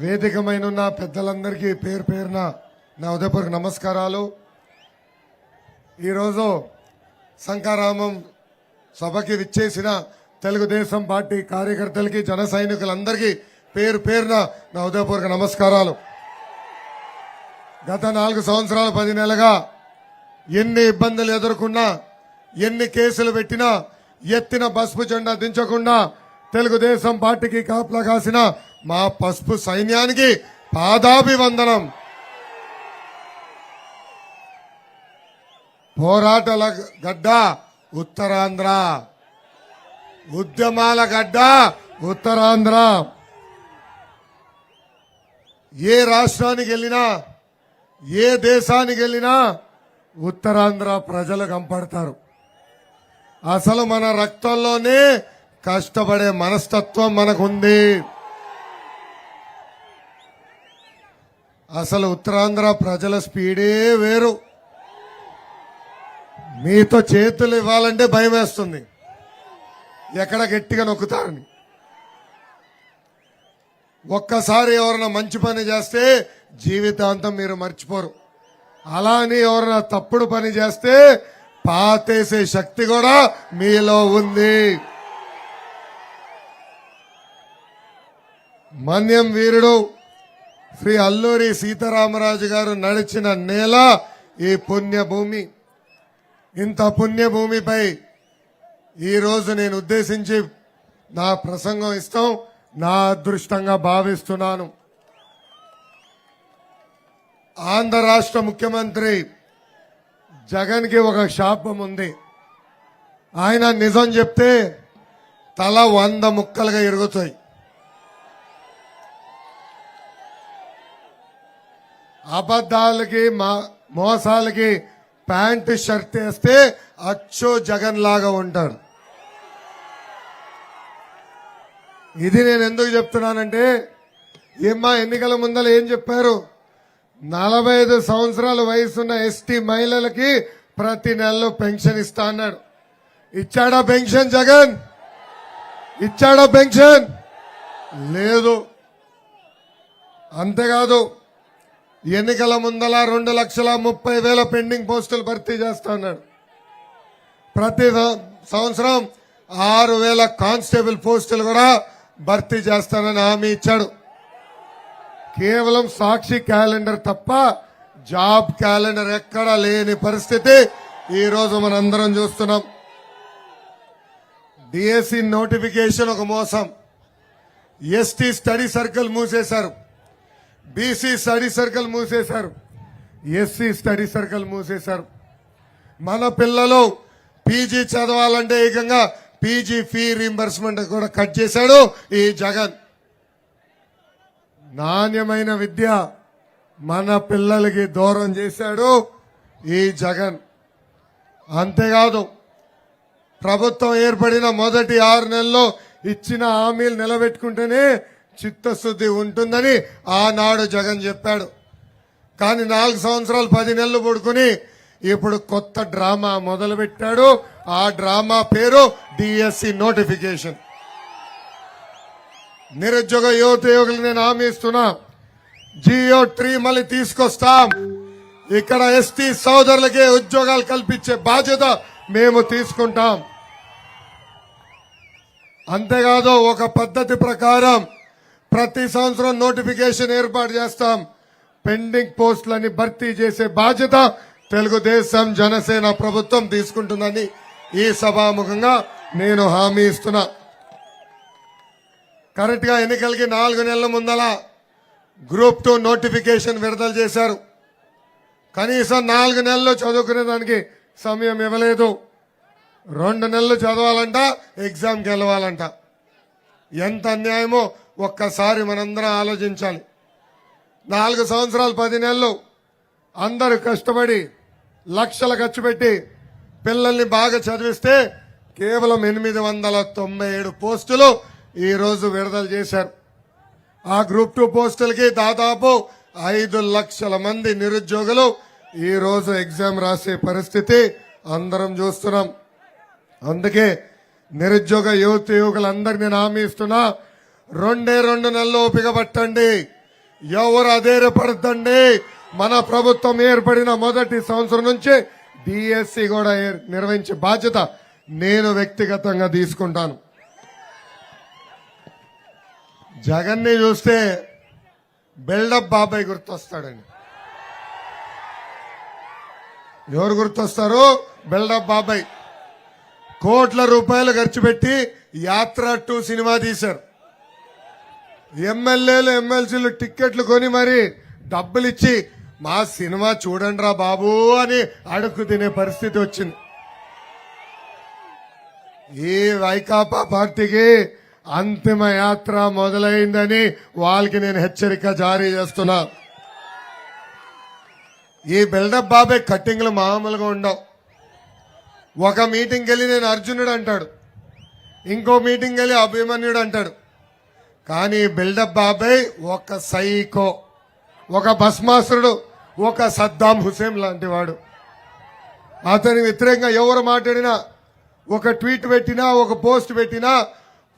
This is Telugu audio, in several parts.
వేదికమైన ఉన్న పెద్దలందరికీ పేరు పేరున నా ఉదయపూర్వక నమస్కారాలు. ఈరోజు శంకారామం సభకి విచ్చేసిన తెలుగుదేశం పార్టీ కార్యకర్తలకి జన సైనికులందరికీ పేరు పేరున నా ఉదయపూర్వక నమస్కారాలు. గత నాలుగు సంవత్సరాలు పది నెలలుగా ఎన్ని ఇబ్బందులు ఎదుర్కొన్నా ఎన్ని కేసులు పెట్టినా ఎత్తిన పసుపు జెండా దించకుండా తెలుగుదేశం పార్టీకి కాపలా కాసిన మా పసుపు సైన్యానికి పాదాభివందనం. పోరాటాల గడ్డ ఉత్తరాంధ్ర. ఉద్యమాల గడ్డ ఉత్తరాంధ్ర. ఏ రాష్ట్రానికి వెళ్ళినా ఏ దేశానికి వెళ్ళినా ఉత్తరాంధ్ర ప్రజలు కంపడతారు. అసలు మన రక్తంలోనే కష్టపడే మనస్తత్వం మనకుంది. అసలు ఉత్తరాంధ్ర ప్రజల స్పీడే వేరు. మీతో చేతులు ఇవ్వాలంటే భయం వేస్తుంది. ఎక్కడ గట్టిగా నొక్కుతారని. ఒక్కసారి ఎవరైనా మంచి పని చేస్తే జీవితాంతం మీరు మర్చిపోరు. అలా అని ఎవరైనా తప్పుడు పని చేస్తే పాతేసే శక్తి కూడా మీలో ఉంది. మన్యం వీరుడు శ్రీ అల్లూరి సీతారామరాజు గారు నడిచిన నేల ఈ పుణ్యభూమి. ఇంత పుణ్యభూమిపై ఈరోజు నేను ఉద్దేశించి నా ప్రసంగం ఇస్తాం నా అదృష్టంగా భావిస్తున్నాను. ఆంధ్ర రాష్ట్ర ముఖ్యమంత్రి జగన్కి ఒక శాపం ఉంది. ఆయన నిజం చెప్తే తల వంద ముక్కలుగా ఇరుగుతాయి. అబద్ధాలకి మా- మోసాలకి ప్యాంట్ షర్ట్ వేస్తే అచ్చో జగన్ లాగా ఉంటారు ఇది నేను ఎందుకు చెప్తున్నానంటే ఏమ్మా ఎన్నికల ముందర ఏం చెప్పారు? నలభై ఐదు సంవత్సరాల వయసున్న ఎస్టీ మహిళలకి ప్రతి నెలలో పెన్షన్ ఇస్తా అన్నాడు. ఇచ్చాడా పెన్షన్ జగన్? ఇచ్చాడా పెన్షన్? లేదు. అంతేకాదు ఎన్నికల ముందల రెండు లక్షల ముప్పై వేల పెండింగ్ పోస్టులు భర్తీ చేస్తున్నాడు ప్రతి సం- సంవత్సరం ఆరు వేల కానిస్టేబుల్ పోస్టులు కూడా భర్తీ చేస్తానని హామీ ఇచ్చాడు. కేవలం సాక్షి క్యాలెండర్ తప్ప జాబ్ క్యాలెండర్ ఎక్కడా లేని పరిస్థితి ఈరోజు రోజు మనందరం చూస్తున్నాం. డిఎస్సి నోటిఫికేషన్ ఒక మోసం. ఎస్టీ స్టడీ సర్కిల్ మూసేశారు. బీసీ స్టడీ సర్కిల్ మూసేశారు. ఎస్సీ స్టడీ సర్కిల్ మూసేశారు. మన పిల్లలు పీజీ చదవాలంటే ఏకంగా పీజీ ఫీ రీంబర్స్మెంట్ కూడా కట్ చేశాడు ఈ జగన్. నాణ్యమైన విద్య మన పిల్లలకి దూరం చేశాడు ఈ జగన్. అంతేకాదు ప్రభుత్వం ఏర్పడిన మొదటి ఆరు నెలల్లో ఇచ్చిన హామీలు నిలబెట్టుకుంటేనే చిత్తశుద్ధి ఉంటుందని ఆనాడు జగన్ చెప్పాడు. కానీ నాలుగు సంవత్సరాలు పది నెలలు పడుకుని ఇప్పుడు కొత్త డ్రామా మొదలుపెట్టాడు. ఆ డ్రామా పేరు డిఎస్సి నోటిఫికేషన్. నిరుద్యోగ యువత యువకులు నేను హామీ ఇస్తున్నా. జియో త్రీ మళ్ళీ తీసుకొస్తాం. ఇక్కడ ఎస్టీ సోదరులకే ఉద్యోగాలు కల్పించే బాధ్యత మేము తీసుకుంటాం. అంతేకాదు ఒక పద్ధతి ప్రకారం ప్రతి సంవత్సరం నోటిఫికేషన్ ఏర్పాటు చేస్తాం. పెండింగ్ పోస్టులని భర్తీ చేసే బాధ్యత తెలుగుదేశం జనసేన ప్రభుత్వం తీసుకుంటుందని ఈ సభాముఖంగా నేను హామీ ఇస్తున్నా. కరెక్ట్గా ఎన్నికలకి నాలుగు నెలల ముందల గ్రూప్ టూ నోటిఫికేషన్ విడుదల చేశారు. కనీసం నాలుగు నెలలు చదువుకునే దానికి సమయం ఇవ్వలేదు. రెండు నెలలు చదవాలంట ఎగ్జామ్ గెలవాలంట. ఎంత అన్యాయమో ఒక్కసారి మనందరం ఆలోచించాలి. నాలుగు సంవత్సరాలు పది నెలలు అందరూ కష్టపడి లక్షలు ఖర్చు పెట్టి పిల్లల్ని బాగా చదివిస్తే కేవలం ఎనిమిది వందల తొంభై ఏడు పోస్టులు ఈరోజు విడుదల చేశారు. ఆ గ్రూప్ టూ పోస్టులకి దాదాపు ఐదు లక్షల మంది నిరుద్యోగులు ఈరోజు ఎగ్జామ్ రాసే పరిస్థితి అందరం చూస్తున్నాం. అందుకే నిరుద్యోగ యువత యువకులందరినీ నేను హామీ ఇస్తున్నా రెండే రెండు నెలలు ఓపిక ఎవరు అధైర్యపడతండి మన ప్రభుత్వం ఏర్పడిన మొదటి సంవత్సరం నుంచి డిఎస్సి కూడా నిర్వహించే బాధ్యత నేను వ్యక్తిగతంగా తీసుకుంటాను. జగన్ని చూస్తే బిల్డప్ బాబాయ్ గుర్తొస్తాడండి. ఎవరు గుర్తొస్తారు? బిల్డప్ బాబాయ్. కోట్ల రూపాయలు ఖర్చు పెట్టి యాత్ర టూ సినిమా తీశారు. ఎమ్మెల్యేలు ఎమ్మెల్సీలు టిక్కెట్లు కొని మరి డబ్బులు ఇచ్చి మా సినిమా చూడండిరా బాబు అని అడుగు తినే పరిస్థితి వచ్చింది. ఈ వైకాపా పార్టీకి అంతిమ యాత్ర మొదలైందని వాళ్ళకి నేను హెచ్చరిక జారీ చేస్తున్నా. ఈ బిల్డప్ బాబాయ్ కట్టింగ్లు మామూలుగా ఉండవు. ఒక మీటింగ్కి వెళ్ళి నేను అర్జునుడు అంటాడు. ఇంకో మీటింగ్ వెళ్ళి అభిమన్యుడు అంటాడు. కానీ బిల్డప్ బాబాయ్ ఒక సైకో ఒక భస్మాసురుడు ఒక సద్దాం హుసేన్ లాంటి వాడు. అతని వ్యతిరేకంగా ఎవరు మాట్లాడినా ఒక ట్వీట్ పెట్టినా ఒక పోస్ట్ పెట్టినా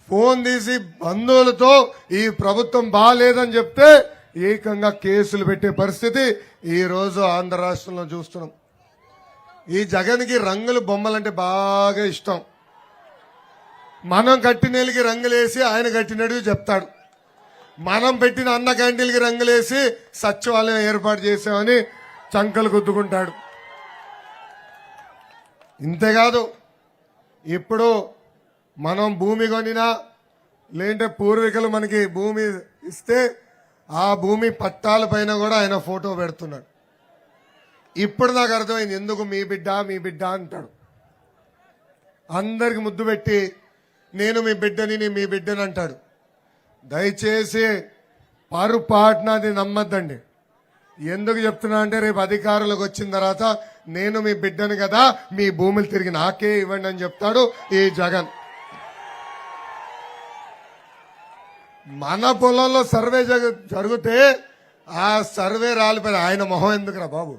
ఫోన్ తీసి బంధువులతో ఈ ప్రభుత్వం బాగాలేదని చెప్తే ఏకంగా కేసులు పెట్టే పరిస్థితి ఈరోజు ఆంధ్ర రాష్ట్రంలో చూస్తున్నాం. ఈ జగన్కి రంగులు బొమ్మలంటే బాగా ఇష్టం. మనం కట్టినీళ్ళకి రంగులేసి ఆయన కట్టినట్టు చెప్తాడు. మనం పెట్టిన అన్న క్యాంటీన్లకి రంగులేసి సచివాలయం ఏర్పాటు చేసామని చంకలు గుద్దుకుంటాడు. ఇంతేకాదు ఇప్పుడు మనం భూమి కొనినా లేదంటే పూర్వీకులు మనకి భూమి ఇస్తే ఆ భూమి పట్టాల పైన కూడా ఆయన ఫోటో పెడుతున్నాడు. ఇప్పుడు నాకు అర్థమైంది ఎందుకు మీ బిడ్డ మీ బిడ్డ అంటాడు. అందరికి ముద్దు పెట్టి నేను మీ బిడ్డని మీ బిడ్డని అంటాడు. దయచేసి పరుపాటునది నమ్మద్దండి. ఎందుకు చెప్తున్నా అంటే రేపు అధికారులకు వచ్చిన తర్వాత నేను మీ బిడ్డను కదా మీ భూములు తిరిగి నాకే ఇవ్వండి అని చెప్తాడు ఈ జగన్. మన పొలంలో సర్వే జరుగుతే జరిగితే ఆ సర్వే రాలిపోయిన ఆయన మొహం ఎందుకురా బాబు?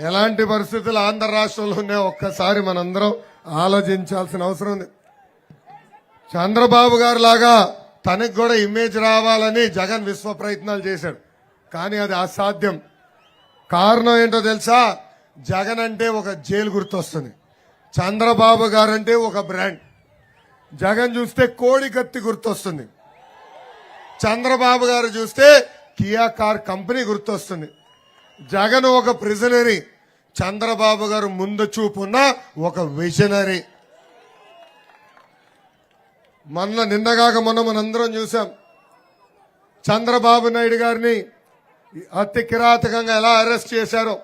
ఎలాంటి పరిస్థితులు ఆంధ్ర రాష్ట్రంలో ఉన్నాయో ఒక్కసారి మనందరం ఆలోచించాల్సిన అవసరం ఉంది. చంద్రబాబు గారు లాగా తనకు కూడా ఇమేజ్ రావాలని జగన్ విశ్వ ప్రయత్నాలు చేశాడు. కానీ అది అసాధ్యం. కారణం ఏంటో తెలుసా? జగన్ అంటే ఒక జైలు గుర్తొస్తుంది. చంద్రబాబు గారు అంటే ఒక బ్రాండ్. జగన్ చూస్తే కోడి కత్తి గుర్తొస్తుంది. చంద్రబాబు గారు చూస్తే కియా కార్ కంపెనీ గుర్తొస్తుంది. జగన్ ఒక ప్రిజనరీ. చంద్రబాబు గారు ముందు చూపున్న ఒక విజనరీ. మొన్న నిన్నగాక మొన్న మనందరం చూసాం చంద్రబాబు నాయుడు గారిని అతి కిరాతకంగా ఎలా అరెస్ట్ చేశారో.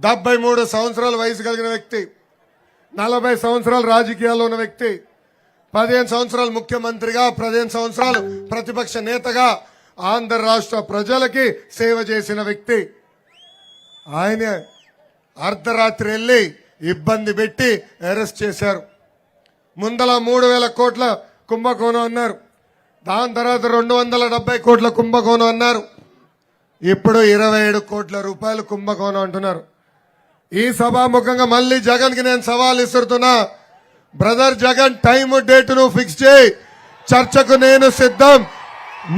డెబ్బై మూడు సంవత్సరాల వయసు కలిగిన వ్యక్తి నలభై సంవత్సరాలు రాజకీయాల్లో ఉన్న వ్యక్తి పదిహేను సంవత్సరాలు ముఖ్యమంత్రిగా పదిహేను సంవత్సరాలు ప్రతిపక్ష నేతగా ఆంధ్ర రాష్ట్ర ప్రజలకి సేవ చేసిన వ్యక్తి. ఆయన అర్ధరాత్రి వెళ్ళి ఇబ్బంది పెట్టి అరెస్ట్ చేశారు. ముందల మూడు వేల కోట్ల కుంభకోణం అన్నారు. దాని తర్వాత రెండు వందల డెబ్బై కోట్ల కుంభకోణం అన్నారు. ఇప్పుడు ఇరవై ఏడు కోట్ల రూపాయలు కుంభకోణం అంటున్నారు. ఈ సభాముఖంగా మళ్ళీ జగన్కి నేను సవాల్ ఇస్తున్నా బ్రదర్ జగన్ టైం డేట్ నువ్వు ఫిక్స్ చేయి. చర్చకు నేను సిద్ధం.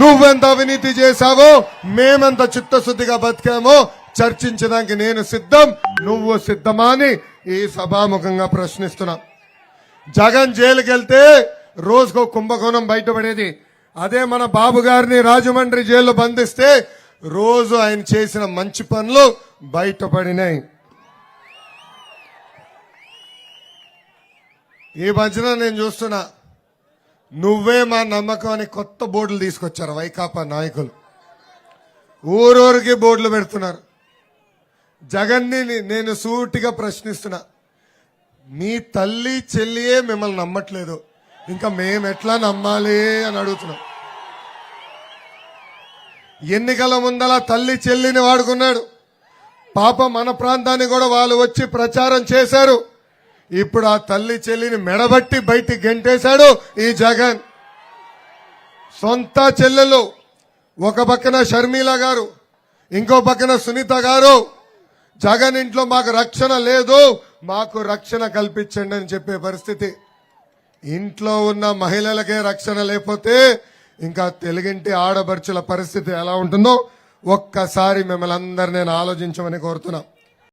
నువ్వెంత అవినీతి చేశావో మేమెంత చిత్తశుద్ధిగా బతికామో చర్చించడానికి నేను సిద్ధం నువ్వు సిద్ధమా అని ఈ సభాముఖంగా ప్రశ్నిస్తున్నా. జగన్ జైలుకెళ్తే రోజుకో కుంభకోణం బయటపడేది. అదే మన బాబు గారిని రాజమండ్రి జైల్లో బంధిస్తే రోజు ఆయన చేసిన మంచి పనులు బయటపడినాయి. ఈ మధ్యన నేను చూస్తున్నా నువ్వే మా నమ్మకం అని కొత్త బోర్డులు తీసుకొచ్చారు వైకాపా నాయకులు. ఊరూరికి బోర్డులు పెడుతున్నారు. జగన్ని నేను సూటిగా ప్రశ్నిస్తున్నా. మీ తల్లి చెల్లియే మిమ్మల్ని నమ్మట్లేదు. ఇంకా మేము ఎట్లా నమ్మాలి అని అడుగుతున్నాం. ఎన్నికల ముందల తల్లి చెల్లిని వాడుకున్నాడు. పాప మన ప్రాంతాన్ని కూడా వాళ్ళు వచ్చి ప్రచారం చేశారు. ఇప్పుడు ఆ తల్లి చెల్లిని మెడబట్టి బయటికి గెంటేశాడు ఈ జగన్. సొంత చెల్లెలు ఒక పక్కన షర్మిల గారు ఇంకో పక్కన సునీత గారు జగన్ ఇంట్లో మాకు రక్షణ లేదు మాకు రక్షణ కల్పించండి అని చెప్పే పరిస్థితి. ఇంట్లో ఉన్న మహిళలకే రక్షణ లేకపోతే ఇంకా తెలుగింటి ఆడబడుచుల పరిస్థితి ఎలా ఉంటుందో ఒక్కసారి మిమ్మల్ని అందరు నేను ఆలోచించమని కోరుతున్నా.